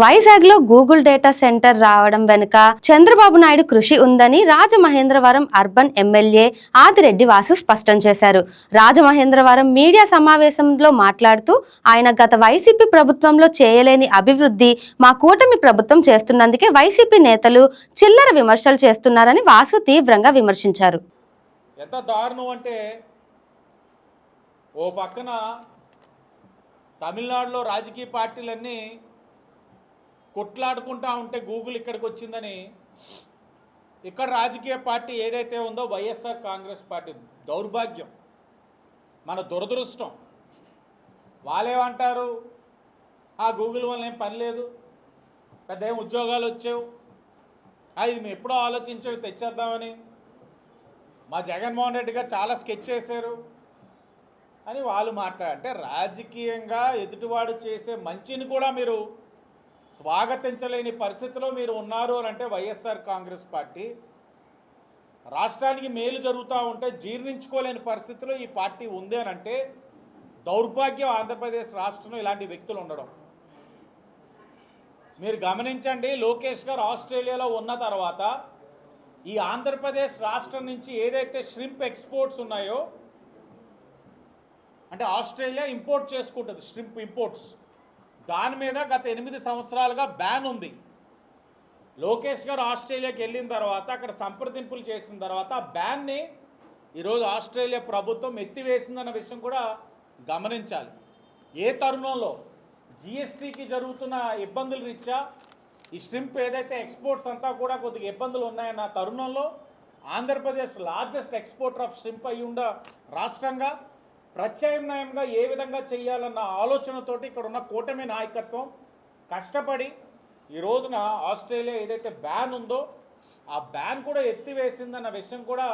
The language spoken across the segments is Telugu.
వైజాగ్లో గూగుల్ డేటా సెంటర్ రావడం వెనుక చంద్రబాబు నాయుడు కృషి ఉందని రాజమహేంద్రవరం అర్బన్ ఎమ్మెల్యే ఆదిరెడ్డి వాసు స్పష్టం చేశారు. రాజమహేంద్రవరం మీడియా సమావేశంలో మాట్లాడుతూ ఆయన గత వైసీపీ ప్రభుత్వంలో చేయలేని అభివృద్ధి మా కూటమి ప్రభుత్వం చేస్తున్నందుకే వైసీపీ నేతలు చిల్లర విమర్శలు చేస్తున్నారని వాసు తీవ్రంగా విమర్శించారు. ఎంత దారుణం అంటే ఓ పక్కన తమిళనాడులో రాజకీయ పార్టీలన్నీ కొట్లాడుకుంటా ఉంటే గూగుల్ ఇక్కడికి వచ్చిందని ఇక్కడ రాజకీయ పార్టీ ఏదైతే ఉందో వైఎస్ఆర్ కాంగ్రెస్ పార్టీ దౌర్భాగ్యం. మన దురదృష్టం. వాళ్ళేమంటారు ఆ గూగుల్ వల్ల ఏం పని లేదు పెద్ద ఏం ఉద్యోగాలు వచ్చావు. అది ఇది మేము ఎప్పుడో ఆలోచించావు తెచ్చేద్దామని. మా జగన్మోహన్ రెడ్డి గారు చాలా స్కెచ్ చేశారు. అని వాళ్ళు మాట్లాడారు అంటే రాజకీయంగా ఎదుటివాడు చేసే మంచిని కూడా మీరు స్వాగతించలేని పరిస్థితిలో మీరు ఉన్నారు అని అంటే వైఎస్ఆర్ కాంగ్రెస్ పార్టీ. రాష్ట్రానికి మేలు జరుగుతూ ఉంటే జీర్ణించుకోలేని పరిస్థితిలో ఈ పార్టీ ఉంది అని అంటే దౌర్భాగ్యం ఆంధ్రప్రదేశ్ రాష్ట్రంలో ఇలాంటి వ్యక్తులు ఉండడం. మీరు గమనించండి లోకేష్ గారు ఆస్ట్రేలియాలో ఉన్న తర్వాత ఈ ఆంధ్రప్రదేశ్ రాష్ట్రం నుంచి ఏదైతే ష్రింప్ ఎక్స్పోర్ట్స్ ఉన్నాయో అంటే ఆస్ట్రేలియా ఇంపోర్ట్ చేసుకుంటుంది ష్రింప్ ఇంపోర్ట్స్. దాని మీద గత ఎనిమిది సంవత్సరాలుగా బ్యాన్ ఉంది. లోకేష్ గారు ఆస్ట్రేలియాకి వెళ్ళిన తర్వాత అక్కడ సంప్రదింపులు చేసిన తర్వాత ఆ బ్యాన్ని ఈరోజు ఆస్ట్రేలియా ప్రభుత్వం ఎత్తివేసిందన్న విషయం కూడా గమనించాలి. ఏ తరుణంలో జిఎస్టీకి జరుగుతున్న ఇబ్బందుల రీత్యా ఈ స్ట్రింప్ ఏదైతే ఎక్స్పోర్ట్స్ అంతా కూడా కొద్దిగా ఇబ్బందులు ఉన్నాయన్న తరుణంలో Andhra Pradesh largest exporter of shrimp అయ్యుండ రాష్ట్రంగా ప్రత్యామ్నాయంగా ఏ విధంగా చేయాలన్న ఆలోచనతోటి ఇక్కడ ఉన్న కూటమి నాయకత్వం కష్టపడి ఈ రోజున ఆస్ట్రేలియా ఏదైతే బ్యాన్ ఉందో ఆ బ్యాన్ కూడా ఎత్తివేసిందన్న విషయం కూడా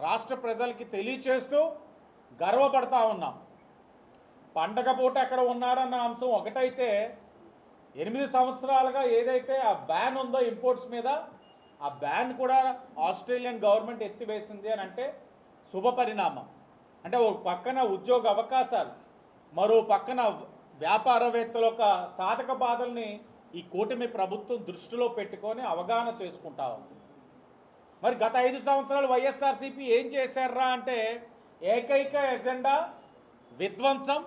రాష్ట్ర ప్రజలకి తెలియచేస్తూ గర్వపడతా ఉన్నాం. పండగ పూట ఎక్కడ ఉన్నారన్న అంశం ఒకటైతే ఎనిమిది సంవత్సరాలుగా ఏదైతే ఆ బ్యాన్ ఉందో ఇంపోర్ట్స్ మీద ఆ బ్యాన్ కూడా ఆస్ట్రేలియన్ గవర్నమెంట్ ఎత్తివేసింది అని అంటే శుభ పరిణామం అంటే ఒక పక్కన ఉద్యోగ అవకాశాలు మరో పక్కన వ్యాపారవేత్తల యొక్క సాధక బాధల్ని ఈ కూటమి ప్రభుత్వం దృష్టిలో పెట్టుకొని అవగాహన చేసుకుంటా ఉంది. మరి గత ఐదు సంవత్సరాలు వైఎస్ఆర్సీపీ ఏం చేశారా అంటే ఏకైక ఎజెండా విధ్వంసం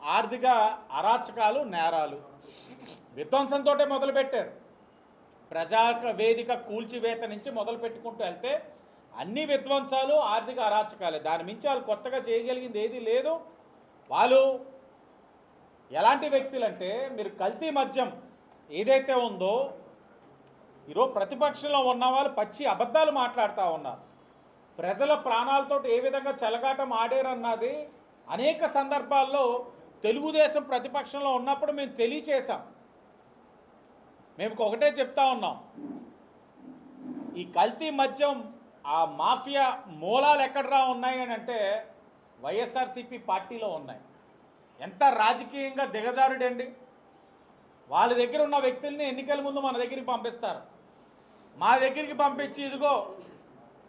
ఆర్థిక అరాచకాలు నేరాలు. విధ్వంసంతో మొదలుపెట్టారు. ప్రజా వేదిక కూల్చివేత నుంచి మొదలు పెట్టుకుంటూ వెళ్తే అన్ని విధ్వంసాలు ఆర్థిక అరాచకాలే. దాని మించి వాళ్ళు కొత్తగా చేయగలిగింది ఏది లేదు. వాళ్ళు ఎలాంటి వ్యక్తులంటే మీరు కల్తీ మద్యం ఏదైతే ఉందో ఈరోజు ప్రతిపక్షంలో ఉన్న వాళ్ళు పచ్చి అబద్ధాలు మాట్లాడుతూ ఉన్నారు. ప్రజల ప్రాణాలతో ఏ విధంగా చెలగాటం ఆడారన్నది అనేక సందర్భాల్లో తెలుగుదేశం ప్రతిపక్షంలో ఉన్నప్పుడు మేము తెలియచేశాం. మేము ఒకటే చెప్తా ఉన్నాం. ఈ కల్తీ మద్యం ఆ మాఫియా మూలాలు ఎక్కడరా ఉన్నాయి అని అంటే వైఎస్ఆర్సీపీ పార్టీలో ఉన్నాయి. ఎంత రాజకీయంగా దిగజారుడండి. వాళ్ళ దగ్గర ఉన్న వ్యక్తుల్ని ఎన్నికల ముందు మన దగ్గరికి పంపిస్తారు. మా దగ్గరికి పంపించి ఇదిగో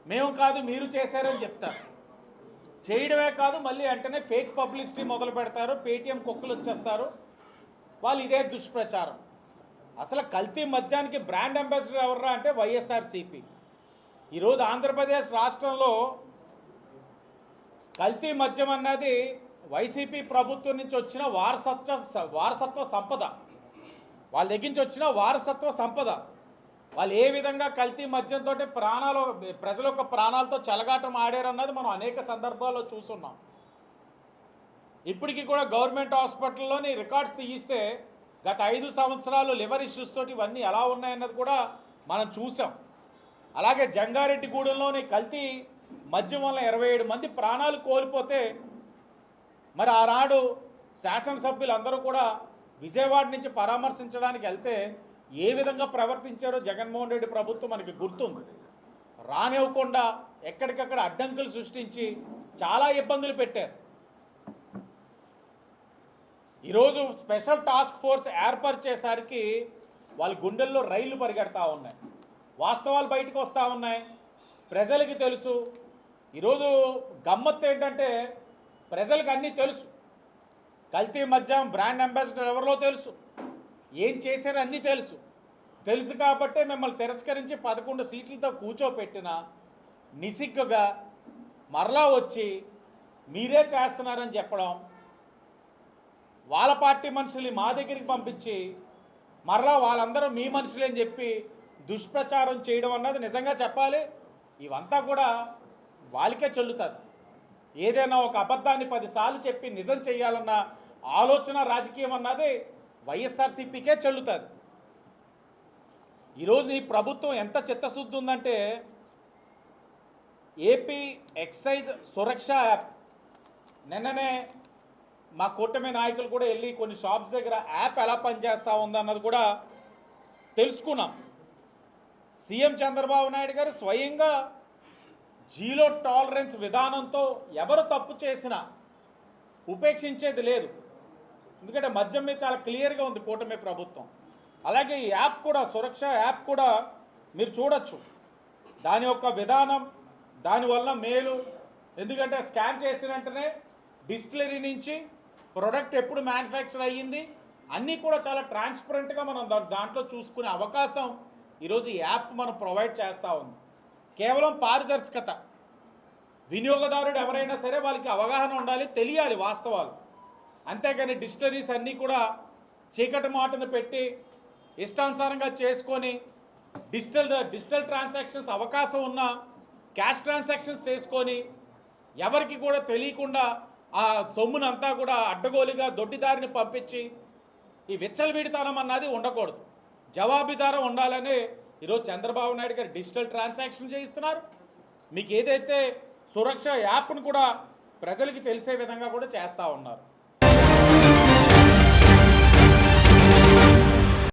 మేము కాదు మీరు చేశారని చెప్తారు. చేయడమే కాదు మళ్ళీ వెంటనే ఫేక్ పబ్లిసిటీ మొదలు పెడతారు పేటీఎం కుక్కలు వచ్చేస్తారు. వాళ్ళు ఇదే దుష్ప్రచారం. అసలు కల్తీ మద్యానికి బ్రాండ్ అంబాసిడర్ ఎవర్రా అంటే వైఎస్ఆర్సీపీ. ఈరోజు ఆంధ్రప్రదేశ్ రాష్ట్రంలో కల్తీ మద్యం అన్నది వైసీపీ ప్రభుత్వం నుంచి వచ్చిన వారసత్వ వారసత్వ సంపద. వాళ్ళ దగ్గర నుంచి వచ్చిన వారసత్వ సంపద. వాళ్ళు ఏ విధంగా కల్తీ మద్యంతో ప్రాణాలు ప్రజల యొక్క ప్రాణాలతో చెలగాటం ఆడారన్నది మనం అనేక సందర్భాల్లో చూస్తున్నాం. ఇప్పటికీ కూడా గవర్నమెంట్ హాస్పిటల్లోని రికార్డ్స్ తీయిస్తే గత ఐదు సంవత్సరాలు లివర్ ఇష్యూస్ తోటి ఇవన్నీ ఎలా ఉన్నాయన్నది కూడా మనం చూసాం. అలాగే జంగారెడ్డిగూడెంలోని కల్తీ మద్యం వల్ల ఇరవై ఏడు మంది ప్రాణాలు కోల్పోతే మరి ఆనాడు శాసనసభ్యులందరూ కూడా విజయవాడ నుంచి పరామర్శించడానికి వెళ్తే ఏ విధంగా ప్రవర్తించారో జగన్మోహన్ రెడ్డి ప్రభుత్వం మనకి గుర్తుంది. రానివ్వకుండా ఎక్కడికక్కడ అడ్డంకులు సృష్టించి చాలా ఇబ్బందులు పెట్టారు. ఈరోజు స్పెషల్ టాస్క్ ఫోర్స్ ఏర్పరిచేసరికి వాళ్ళ గుండెల్లో రైళ్ళు పరిగెడతా ఉన్నాయి. వాస్తవాలు బయటకు వస్తూ ఉన్నాయి. ప్రజలకి తెలుసు. ఈరోజు గమ్మత్తు ఏంటంటే ప్రజలకు అన్నీ తెలుసు. కల్తీ మద్యం బ్రాండ్ అంబాసిడర్ ఎవరిలో తెలుసు? ఏం చేశారో అన్నీ తెలుసు. తెలుసు కాబట్టే మిమ్మల్ని తిరస్కరించి పదకొండు సీట్లతో కూర్చోపెట్టిన నిసిగ్గుగా మరలా వచ్చి మీరే చేస్తున్నారని చెప్పడం వాళ్ళ పార్టీ మనుషుల్ని మా దగ్గరికి పంపించి మరలా వాళ్ళందరూ మీ మనుషులేని చెప్పి దుష్ప్రచారం చేయడం అన్నది నిజంగా చెప్పాలి. ఇవంతా కూడా వాళ్ళకే చెల్లుతుంది. ఏదైనా ఒక అబద్ధాన్ని పదిసార్లు చెప్పి నిజం చేయాలన్న ఆలోచన రాజకీయం అన్నది వైఎస్ఆర్సీపీకే చెల్లుతుంది. ఈరోజు ఈ ప్రభుత్వం ఎంత చిత్తశుద్ధి ఉందంటే ఏపీ ఎక్సైజ్ సురక్ష యాప్. నిన్ననే మా కూటమి నాయకులు కూడా వెళ్ళి కొన్ని షాప్స్ దగ్గర యాప్ ఎలా పనిచేస్తూ ఉందన్నది కూడా తెలుసుకున్నాం. సీఎం చంద్రబాబు నాయుడు గారు స్వయంగా జీలో టాలరెన్స్ విధానంతో ఎవరు తప్పు చేసినా ఉపేక్షించేది లేదు. ఎందుకంటే మద్యం మీద చాలా క్లియర్గా ఉంది కూటమి ప్రభుత్వం. అలాగే ఈ యాప్ కూడా సురక్ష యాప్ కూడా మీరు చూడొచ్చు. దాని యొక్క విధానం దానివల్ల మేలు. ఎందుకంటే స్కాన్ చేసిన వెంటనే డిస్టిలరీ నుంచి ప్రొడక్ట్ ఎప్పుడు మ్యానుఫ్యాక్చర్ అయ్యింది అన్నీ కూడా చాలా ట్రాన్స్పరెంట్గా మనం దాంట్లో చూసుకునే అవకాశం ఈరోజు ఈ యాప్ మనం ప్రొవైడ్ చేస్తూ ఉంది. కేవలం పారదర్శకత. వినియోగదారుడు ఎవరైనా సరే వాళ్ళకి అవగాహన ఉండాలి తెలియాలి వాస్తవాలు. అంతేకాని డిస్టరీస్ అన్నీ కూడా చీకటి మాటను పెట్టి ఇష్టానుసారంగా చేసుకొని డిజిటల్ డిజిటల్ ట్రాన్సాక్షన్స్ అవకాశం ఉన్న క్యాష్ ట్రాన్సాక్షన్స్ చేసుకొని ఎవరికి కూడా తెలియకుండా ఆ సొమ్మునంతా కూడా అడ్డగోలుగా దొడ్డిదారిని పంపించి ఈ విచ్చలవిడితనం అన్నది ఉండకూడదు. జవాబుదారం ఉండాలని ఈరోజు చంద్రబాబు నాయుడు గారు డిజిటల్ ట్రాన్సాక్షన్ చేయిస్తున్నారు. మీకు ఏదైతే సురక్ష యాప్ను కూడా ప్రజలకి తెలిసే విధంగా కూడా చేస్తూ ఉన్నారు.